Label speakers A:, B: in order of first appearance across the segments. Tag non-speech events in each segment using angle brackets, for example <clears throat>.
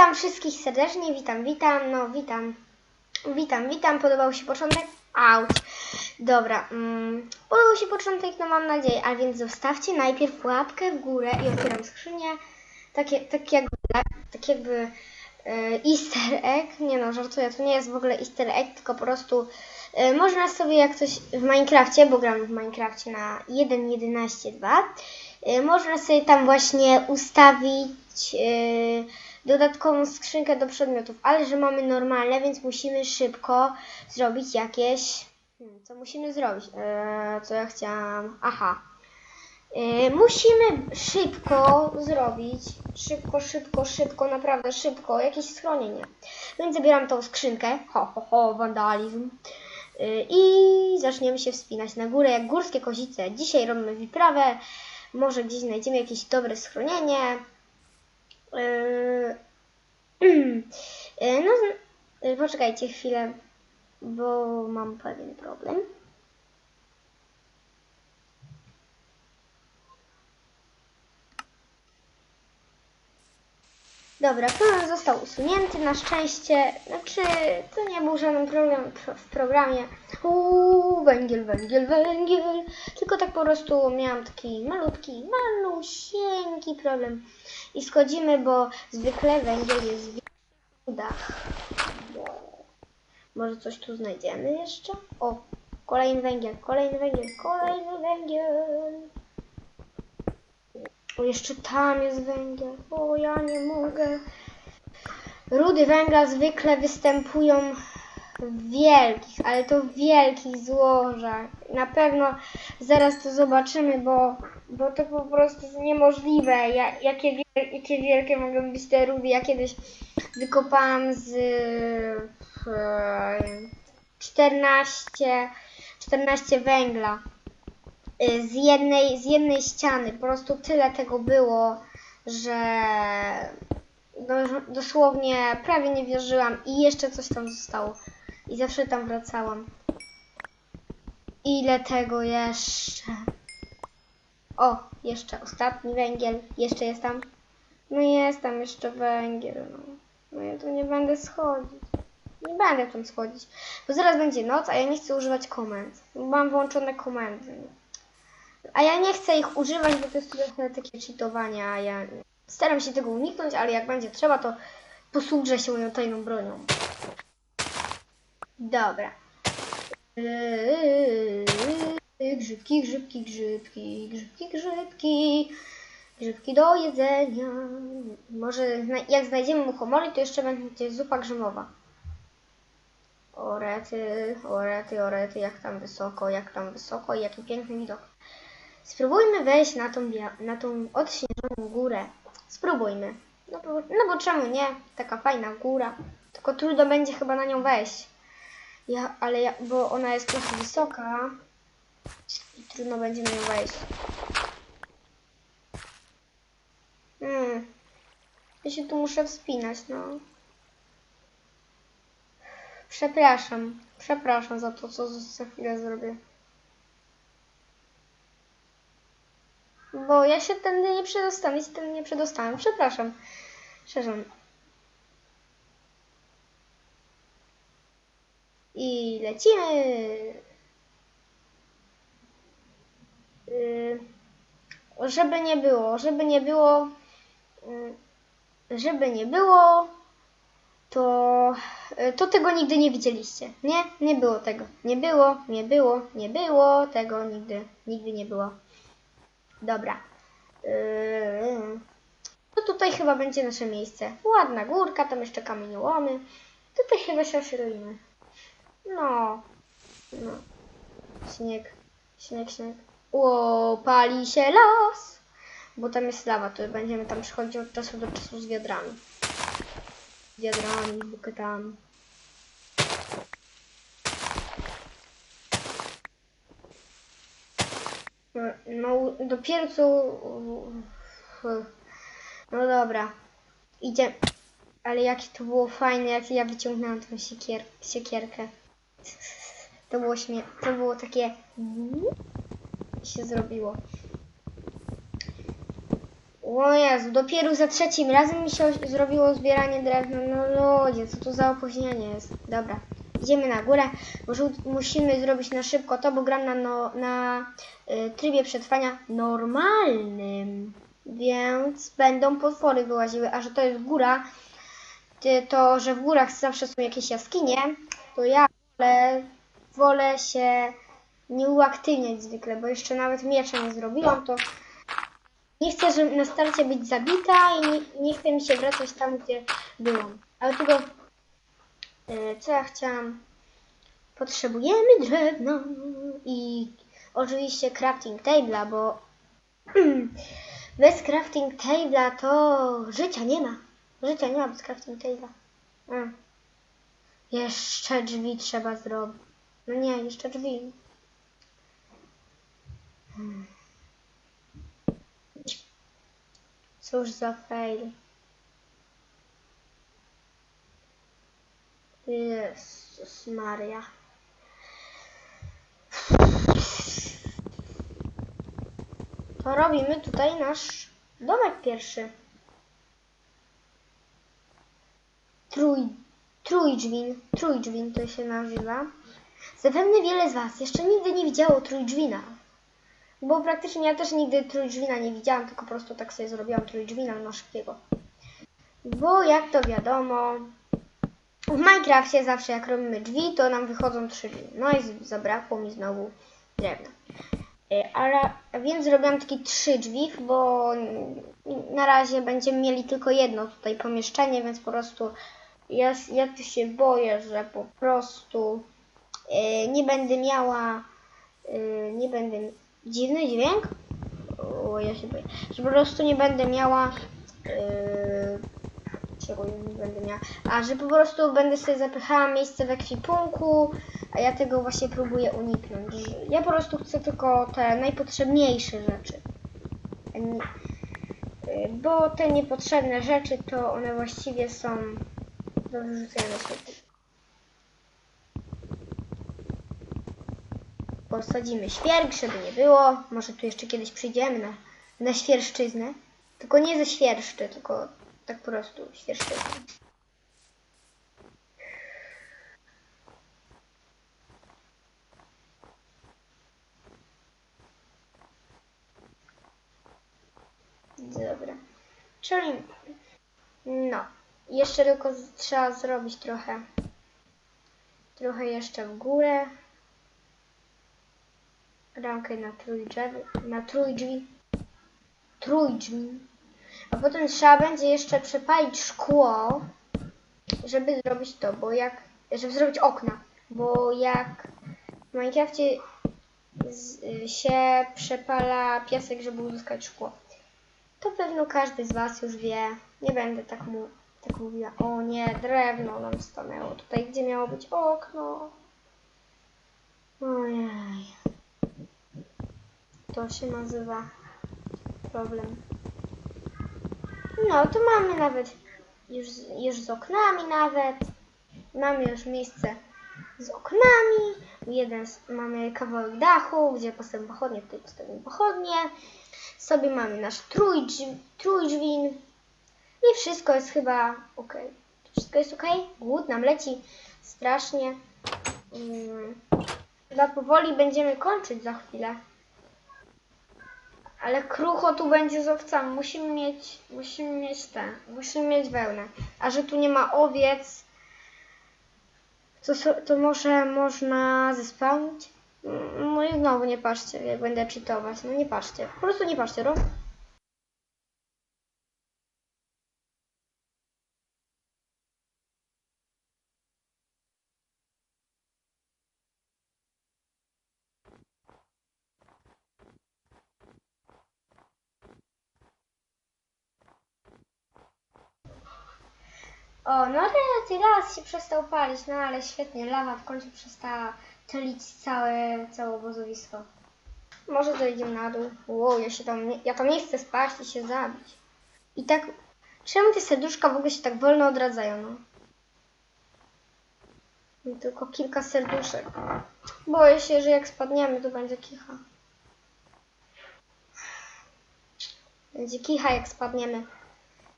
A: Witam wszystkich serdecznie, witam, witam, no witam, witam, witam, podobał się początek? Auć. Dobra, mm, podobał się początek, no mam nadzieję, a więc zostawcie najpierw łapkę w górę i otwieram skrzynię, takie, tak jakby, tak jakby e, easter egg, nie no, żartuję, to nie jest w ogóle easter egg, tylko po prostu e, można sobie jak coś w Minecrafcie, bo gram w Minecrafcie na 1.11.2, e, można sobie tam właśnie ustawić e, dodatkową skrzynkę do przedmiotów, ale że mamy normalne, więc musimy szybko zrobić jakieś. Co musimy zrobić? Eee, co ja chciałam. Aha. Eee, musimy szybko zrobić. Szybko, szybko, szybko, naprawdę szybko. Jakieś schronienie. Więc zabieram tą skrzynkę. Ho, ho, ho, wandalizm. Eee, I zaczniemy się wspinać na górę jak górskie kozice. Dzisiaj robimy wyprawę. Może gdzieś znajdziemy jakieś dobre schronienie. Yy, <clears throat> yy, no, yy, poczekajcie chwilę, bo mam pewien problem. Dobra, problem został usunięty na szczęście. Znaczy, to nie był żaden problem pro- w programie. Uuu, węgiel, węgiel, węgiel. Tylko tak po prostu miałam taki malutki, malusieńki problem. I schodzimy, bo zwykle węgiel jest w dach. Może coś tu znajdziemy jeszcze? O, kolejny węgiel, kolejny węgiel, kolejny węgiel. O, jeszcze tam jest węgiel. O, ja nie mogę. Rudy węgla zwykle występują w wielkich, ale to w wielkich złożach. Na pewno zaraz to zobaczymy, bo, bo to po prostu jest niemożliwe. Ja, jakie, jakie wielkie mogą być te rudy. Ja kiedyś wykopałam z e, 14, 14 węgla y, z jednej, z jednej ściany. Po prostu tyle tego było, że no, dosłownie prawie nie wierzyłam i jeszcze coś tam zostało. I zawsze tam wracałam. Ile tego jeszcze? O, jeszcze ostatni węgiel. Jeszcze jest tam. No jest tam jeszcze węgiel. No, no ja tu nie będę schodzić. Nie będę tam schodzić. Bo zaraz będzie noc, a ja nie chcę używać komend. Mam włączone komendy. A ja nie chcę ich używać, bo to jest trochę takie cheatowanie, a ja staram się tego uniknąć, ale jak będzie trzeba, to posłużę się moją tajną bronią. Dobra. Grzybki, grzybki, grzybki, grzybki, grzybki. Grzybki do jedzenia. Może jak znajdziemy muchomory, to jeszcze będzie zupa grzymowa. Orety, orety, orety, jak tam wysoko, jak tam wysoko i jaki piękny widok. Spróbujmy wejść na tą, na tą odśnieżoną górę. Spróbujmy. No bo, no bo czemu nie? Taka fajna góra. Tylko trudno będzie chyba na nią wejść. Ja, ale ja, bo ona jest trochę wysoka i trudno będzie na nią wejść. Hmm. Ja się tu muszę wspinać, no. Przepraszam. Przepraszam za to, co za chwilę zrobię. Bo ja się tędy nie przedostanę i się tędy nie przedostałem. Przepraszam. Przepraszam. I lecimy. Yy, żeby nie było, żeby nie było, yy, żeby nie było, to, yy, to tego nigdy nie widzieliście. Nie, nie było tego. Nie było, nie było, nie było tego nigdy, nigdy nie było. Dobra. Yy, no tutaj chyba będzie nasze miejsce. Ładna górka, tam jeszcze kamieniołomy. Tutaj chyba się osiedlimy. No. No. Śnieg. Śnieg, śnieg. Ło, pali się las. Bo tam jest lawa, to będziemy tam przychodzić od czasu do czasu z wiadrami. Z wiadrami, bukietami. No, dopiero co... No dobra. Idzie. Ale jakie to było fajne, jak ja wyciągnęłam tą siekier siekierkę. To było śmie... To było takie... Się zrobiło. O Jezu, dopiero za trzecim razem mi się zrobiło zbieranie drewna. No ludzie, co to za opóźnienie jest. Dobra, idziemy na górę. Musimy zrobić na szybko to, bo gram na, no, na y, trybie przetrwania normalnym. Więc będą potwory wyłaziły, a że to jest góra, to, że w górach zawsze są jakieś jaskinie, to ja wolę, wolę się nie uaktywniać zwykle, bo jeszcze nawet miecza nie zrobiłam, to nie chcę żeby na starcie być zabita i nie, nie chcę mi się wracać tam, gdzie byłam. Ale tylko, co ja chciałam? Potrzebujemy drewna i oczywiście crafting table'a, bo <clears throat> bez crafting table'a to życia nie ma. Życia nie ma bez crafting table'a. Mm. Jeszcze drzwi trzeba zrobić. No nie, jeszcze drzwi. Hmm. Cóż za fail. Jezus Maria. To robimy tutaj nasz domek pierwszy. Trój, trójdźwin, trójdźwin to się nazywa. Zapewne wiele z Was jeszcze nigdy nie widziało trójdźwina. Bo praktycznie ja też nigdy trójdźwina nie widziałam, tylko po prostu tak sobie zrobiłam trójdźwina na szybkiego. Bo jak to wiadomo, w Minecrafcie zawsze jak robimy drzwi, to nam wychodzą trzy drzwi. No i zabrakło mi znowu drewna. Y, Ale, więc zrobiłam takie trzy drzwi, bo na razie będziemy mieli tylko jedno tutaj pomieszczenie, więc po prostu ja, ja tu się boję, że po prostu y, nie będę miała, y, nie będę, dziwny dźwięk? O, ja się boję, że po prostu nie będę miała, będę miała, a że po prostu będę sobie zapychała miejsce w ekwipunku, a ja tego właśnie próbuję uniknąć. Ja po prostu chcę tylko te najpotrzebniejsze rzeczy. Y, Bo te niepotrzebne rzeczy to one właściwie są do wyrzucenia na śmietnik. Posadzimy świerk, żeby nie było. Może tu jeszcze kiedyś przyjdziemy na, na świerszczyznę. Tylko nie ze świerszczy, tylko tak po prostu świerszczyznę. Dobra. Czyli no, jeszcze tylko trzeba zrobić trochę trochę jeszcze w górę. Ramkę na trójdrzwi, na trójdrzwi, trójdrzwi. A potem trzeba będzie jeszcze przepalić szkło, żeby zrobić to, bo jak, żeby zrobić okna, bo jak w Minecrafcie z, się przepala piasek, żeby uzyskać szkło. To pewno każdy z Was już wie. Nie będę tak, mu, tak mówiła. O nie, drewno nam stanęło tutaj, gdzie miało być okno. Ojej. To się nazywa problem. No, to mamy nawet już, już z oknami nawet. Mamy już miejsce z oknami. Jeden z, mamy kawałek dachu, gdzie postawimy pochodnie, tutaj postawimy pochodnie. Sobie mamy nasz trójdź, trójdźwin. I wszystko jest chyba ok. Wszystko jest ok? Głód nam leci strasznie. Mm, Chyba powoli będziemy kończyć za chwilę. Ale krucho tu będzie z owcami. Musimy mieć, musimy mieć te, musimy mieć wełnę. A że tu nie ma owiec, to, to może można zespałnić? No i znowu nie patrzcie, jak będę czytować. No nie patrzcie. Po prostu nie patrzcie, no. O, no teraz, raz się przestał palić, no ale świetnie, lawa w końcu przestała tlić całe, całe obozowisko. Może zejdziemy na dół. Wow, ja się tam, ja tam nie chcę spaść i się zabić. I tak, czemu te serduszka w ogóle się tak wolno odradzają, no? I Tylko kilka serduszek. Boję się, że jak spadniemy, to będzie kicha. Będzie kicha jak spadniemy.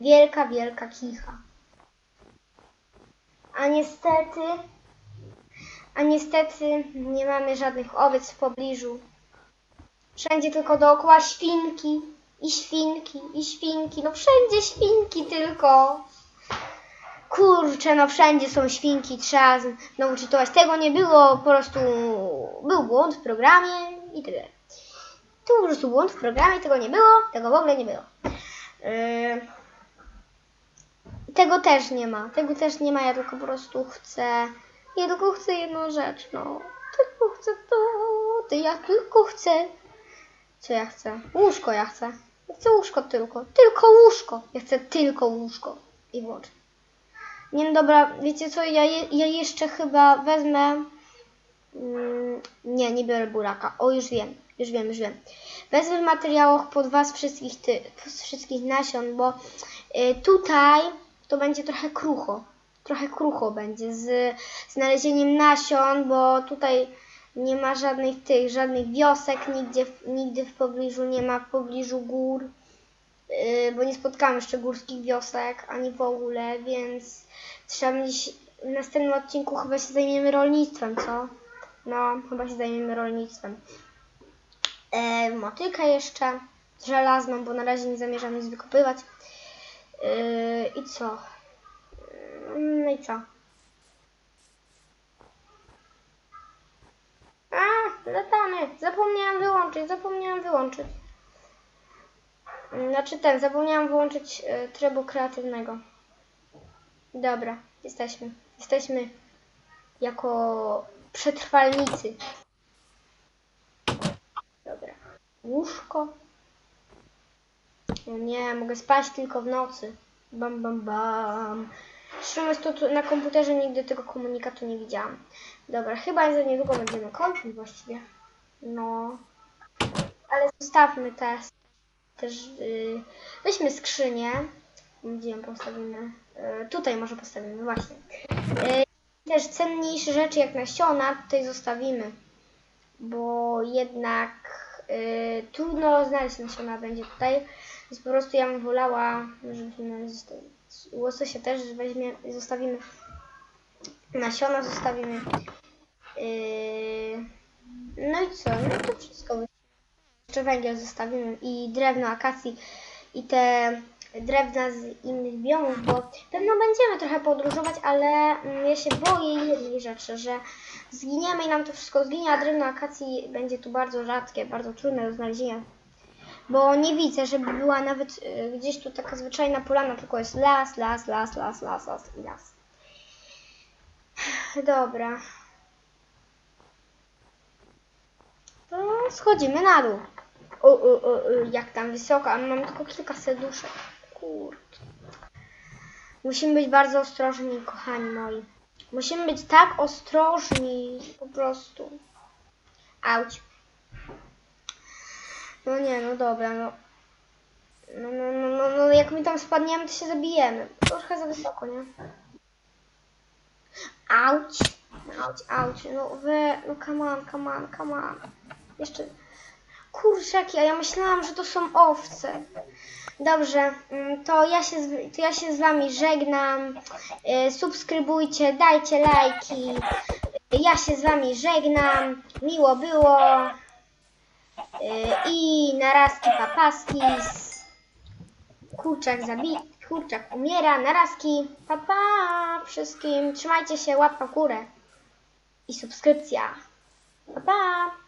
A: Wielka, wielka kicha. A niestety, a niestety nie mamy żadnych owiec w pobliżu. Wszędzie tylko dookoła świnki i świnki i świnki. No wszędzie świnki tylko. Kurczę, no wszędzie są świnki, trzeba znowu czytować. Tego nie było, po prostu był błąd w programie i tyle. Tu po prostu błąd w programie, tego nie było, tego w ogóle nie było. Yy, tego też nie ma, tego też nie ma, ja tylko po prostu chcę, ja tylko chcę jedną rzecz, no. Tylko chcę to, to ja tylko chcę. Co ja chcę? Łóżko ja chcę. Ja chcę łóżko tylko. Tylko łóżko. Ja chcę tylko łóżko. I włączę. Nie no dobra, wiecie co, ja, je, ja jeszcze chyba wezmę... Mm, nie, nie biorę buraka. O, już wiem, już wiem, już wiem. Wezmę w materiałach pod was wszystkich, ty, z wszystkich nasion, bo y, tutaj to będzie trochę krucho. Trochę krucho będzie z znalezieniem nasion, bo tutaj nie ma żadnych tych, żadnych wiosek, nigdzie, nigdy w pobliżu nie ma w pobliżu gór, yy, bo nie spotkamy jeszcze górskich wiosek, ani w ogóle, więc trzeba mieć, w następnym odcinku chyba się zajmiemy rolnictwem, co? No, chyba się zajmiemy rolnictwem. E, motykę jeszcze żelazną, bo na razie nie zamierzam nic wykopywać. Yy, I co? Yy, No i co? A, latamy. Zapomniałam wyłączyć, zapomniałam wyłączyć. Znaczy ten, zapomniałam wyłączyć e, trybu kreatywnego. Dobra, jesteśmy. Jesteśmy jako przetrwalnicy. Dobra. Łóżko. No nie, mogę spać tylko w nocy. Bam, bam, bam. Szczerze tu na komputerze nigdy tego komunikatu nie widziałam. Dobra, chyba za niedługo będziemy kończyć właściwie. No. Ale zostawmy też. Też yy, weźmy skrzynię. Gdzie ją postawimy? Yy, tutaj może postawimy, właśnie. Yy, też cenniejsze rzeczy jak nasiona tutaj zostawimy. Bo jednak yy, trudno znaleźć nasiona będzie tutaj. Więc po prostu ja bym wolała, żebyśmy. Łososia też weźmie, zostawimy. Nasiona zostawimy. Yy, no i co? No to wszystko. Jeszcze węgiel zostawimy i drewno akacji i te drewna z innych biomów, bo pewno będziemy trochę podróżować, ale mm, ja się boję jednej rzeczy, że zginiemy i nam to wszystko zginie, a drewno akacji będzie tu bardzo rzadkie, bardzo trudne do znalezienia. Bo nie widzę, żeby była nawet y, gdzieś tu taka zwyczajna polana, tylko jest las, las, las, las, las, las i las. <sighs> Dobra. To schodzimy na dół. O, o, o, jak tam wysoko, a mam tylko kilka serduszek. Kurde. Musimy być bardzo ostrożni, kochani moi. Musimy być tak ostrożni, po prostu. Auć. No nie, no dobra, no. No, no, no, no, no jak my tam spadniemy, to się zabijemy. Trochę za wysoko, nie? Auć. Auć, auć. No wy, no come on, come on, come on. Jeszcze. Kurczaki, a ja myślałam, że to są owce. Dobrze, mm, to ja się to ja się z wami żegnam. E, Subskrybujcie, dajcie lajki. E, Ja się z wami żegnam. Miło było. E, I narazki papaski. Kurczak zabi kurczak umiera. Narazki. Papa wszystkim. Trzymajcie się, łapka w górę. I subskrypcja. Pa pa.